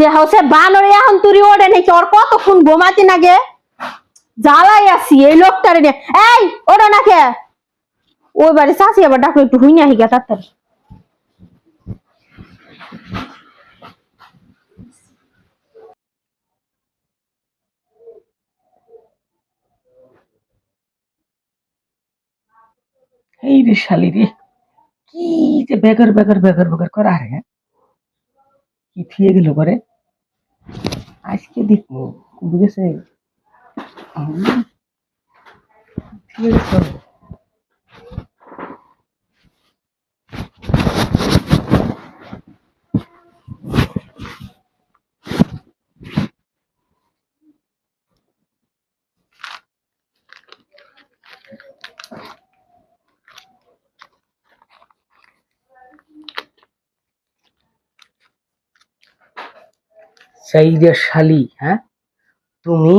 দেহ হচ্ছে বানরে এখন তুরি ওড়ে নাকি? ওর কতক্ষণ ঘুমাতি নাগে? জ্বালাই আছি এই লোকটারে এই ওটা না কে ওই বাড়ি চাষি আবার ডাকলো, একটু আহি গা তাড়াতাড়ি। এই রে শালি রে। কি যে বেগর বেগর বেগর বেগর করা রে? কি গেল করে আজকে দেখব বুঝেছে হুম। থিয়ে গেছে। সেই শালি হ্যাঁ? তুমি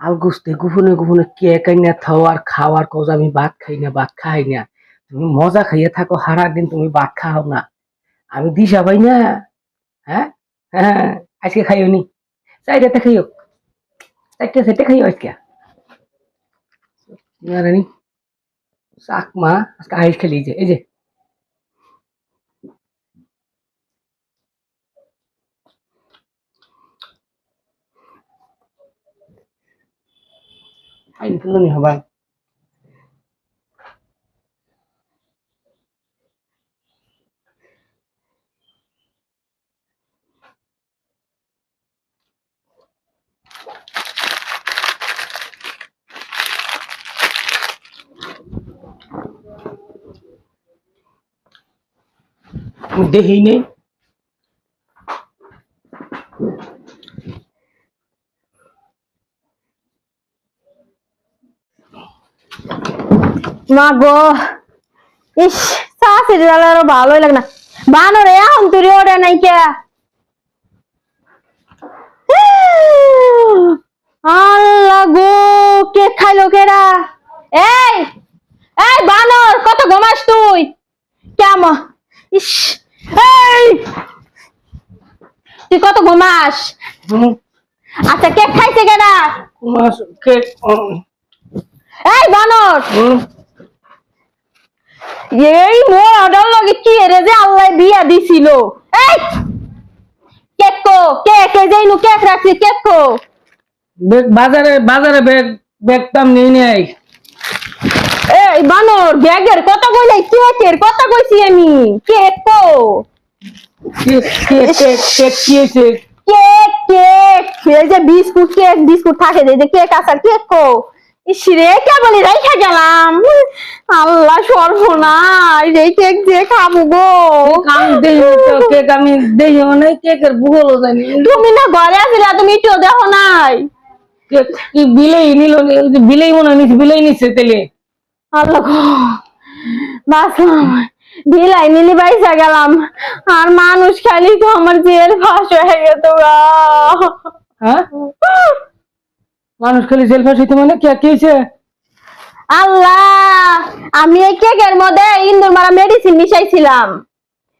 আলগুস্তে গোপনে গোপনে কে কাইনা থাও আর খাওয়ার কজ আমি ভাত খাই না, ভাত খাই না। তুমি মজা খাইয়ে থাকো সারা দিন তুমি ভাত খাও না। আমি দিশা পাই না হ্যাঁ? হ্যাঁ আজকে খাইও নি। চাইটাতে খাইও। চারটে চারটে খাইও আজকে। রানি শাক মা আজকে আইস খেলি যে, এই যে। আইন ফেলনি হবা দেখি নেই মা গো। ইস চাষি জ্বালা আরও ভালোই লাগে না। বানরে এখন তুরি ওড়ে নাই কে আল্লাহ গো কে খাইলো কেরা এই এই বানর কত ঘুমাস তুই? কেমন ইস এই। তুই কত ঘুমাস আচ্ছা কে খাইছে কেনা কেক এই বানর এই মোর অর্ডার লগে কি রে যে আল্লাহ বিয়া দিছিল? এই! কেক কো কেক কে যাইনু কেক রাখছি কেক কো। বাজারে বাজারে বেগ বেগ দাম নিয়ে এই বানর ব্যাগের কথা কইলে কেকের কথা কইছি আমি। কেক কো। Cake cake cake cake cake cake এই যে বিস্কুট কেক বিস্কুট থাকে এই যে কেক আসার কেক কো। ইসরে কেবল রাইখা গেলাম? আল্লাহ সর্বনাশ এই কেক খাব গো। দেই তো কেক আমি নাই কেকের ভূগোলও জানি তুমি না ঘরে আসলে তুমি একটু দেখো নাই। কি বিলেই নিল বিলেই মনে নিছে বিলেই নিছে তেলে। আল্লাহ গো বাসলাম বিলাই নিলি বাইসা গেলাম। আর মানুষ খালি তো আমার জেল ফাঁস হয়ে গেত গা। হ্যাঁ? মানুষ খালি জেল ফাঁসিতে মানে? কে কি হয়েছে আল্লাহ! আমি এই কেকের মধ্যে ইন্দুর মারা মেডিসিন মিশাইছিলাম।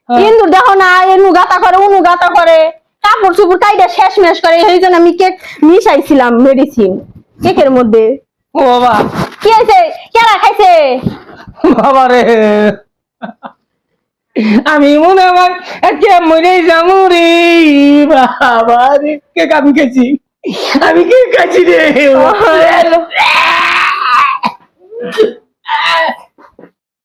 হ্যাঁ। ইন্দুর দেখো না এনু গাতা করে উনু গাতা করে। কাপড় চুপড় কাইটা শেষ মেশ করে এই জন্য আমি কেক মিশাইছিলাম মেডিসিন কেকের মধ্যে। ও বাবা। কি হয়েছে কেরা খাইছে? বাবা রে। আমি মনে হয় কে মরে যাব রে। বাবা রে কেক আমি খেয়েছি আমি কি কাছে